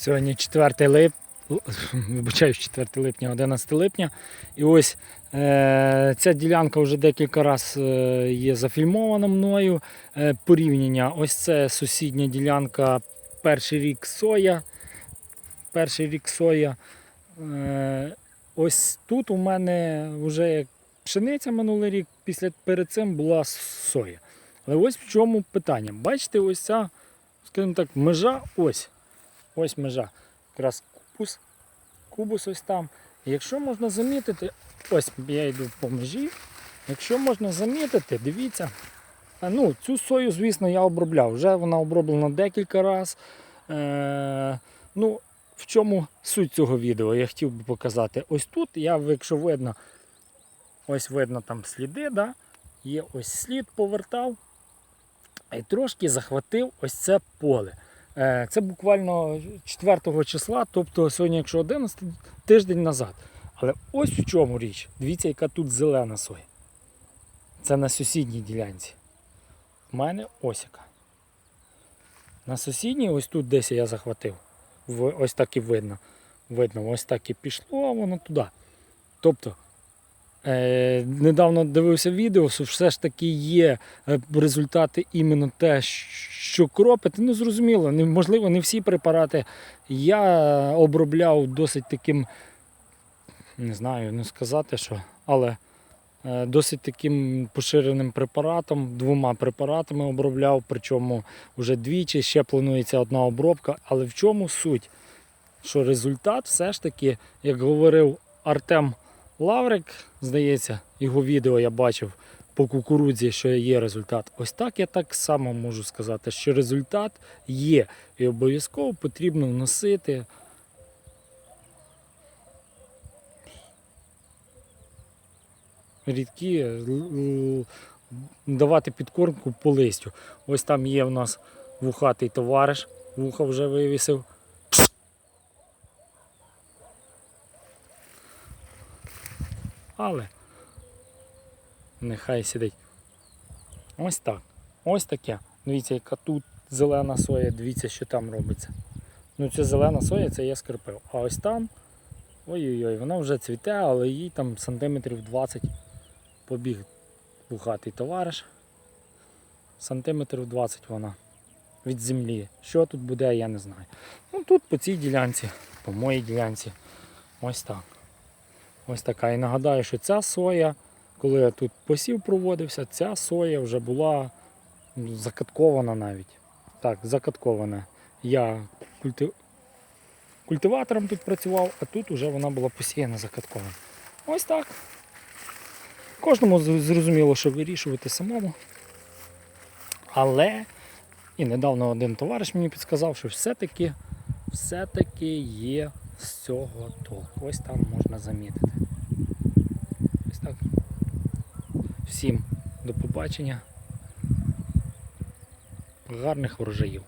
Сьогодні 4 лип... Вибачаюсь, 4 липня, 11 липня. І ось е- ця ділянка вже декілька разів е- є зафільмована мною. Е- порівняння. Ось це сусідня ділянка, перший рік соя. Перший рік соя. Е- ось тут у мене вже пшениця минулий рік, після перед цим була соя. Але ось в чому питання. Бачите, ось ця, скажімо так, межа ось. Ось межа. Якраз кубус. Кубус ось там. Якщо можна замітити, ось я йду по межі. Якщо можна замітити, дивіться. Ну, цю сою, звісно, я обробляв. Вже вона оброблена декілька разів. Е, ну, в чому суть цього відео? Я хотів би показати. Ось тут, я, якщо видно, ось видно там сліди, да? є ось слід повертав і трошки захватив ось це поле. Е, Це буквально 4 числа, тобто сьогодні, якщо 11 тиждень назад. Але ось в чому річ. Дивіться, яка тут зелена соя. Це на сусідній ділянці. У мене ось яка. На сусідній, ось тут десь я захватив. Ось так і видно. Видно, ось так і пішло, а воно туди. Тобто, недавно дивився відео, що все ж таки є е, результати іменно те, що кропити. Ну, зрозуміло, можливо, не всі препарати. Я обробляв досить таким, не знаю, не сказати, що, але е, досить таким поширеним препаратом, двома препаратами обробляв, причому вже двічі, ще планується одна обробка. Але в чому суть? Що результат все ж таки, як говорив Артем Лаврик, здається, його відео я бачив по кукурудзі, що є результат. Ось так я так само можу сказати, що результат є. І обов'язково потрібно вносити. Рідкі давати підкормку по листю. Ось там є в нас вухатий товариш, вуха вже вивісив. Але нехай сидить. Ось так. Ось таке. Дивіться, яка тут зелена соя, дивіться, що там робиться. Ну, ця зелена соя це я скрипив. А ось там. Ой-ой-ой, вона вже цвіте, але їй там сантиметрів 20 побіг бухатий товариш. Сантиметрів 20 вона від землі. Що тут буде, я не знаю. Ну тут по цій ділянці, по моїй ділянці. Ось так. Ось така. І нагадаю, що ця соя, коли я тут посів проводився, ця соя вже була ну, закаткована навіть. Так, закаткована. Я культи... культиватором тут працював, а тут вже вона була посіяна закаткована. Ось так. Кожному зрозуміло, що вирішувати самому. Але і недавно один товариш мені підказав, що все-таки все-таки є з цього толк. Ось там можна замітити. Так. Всім до побачення. Гарних врожаїв.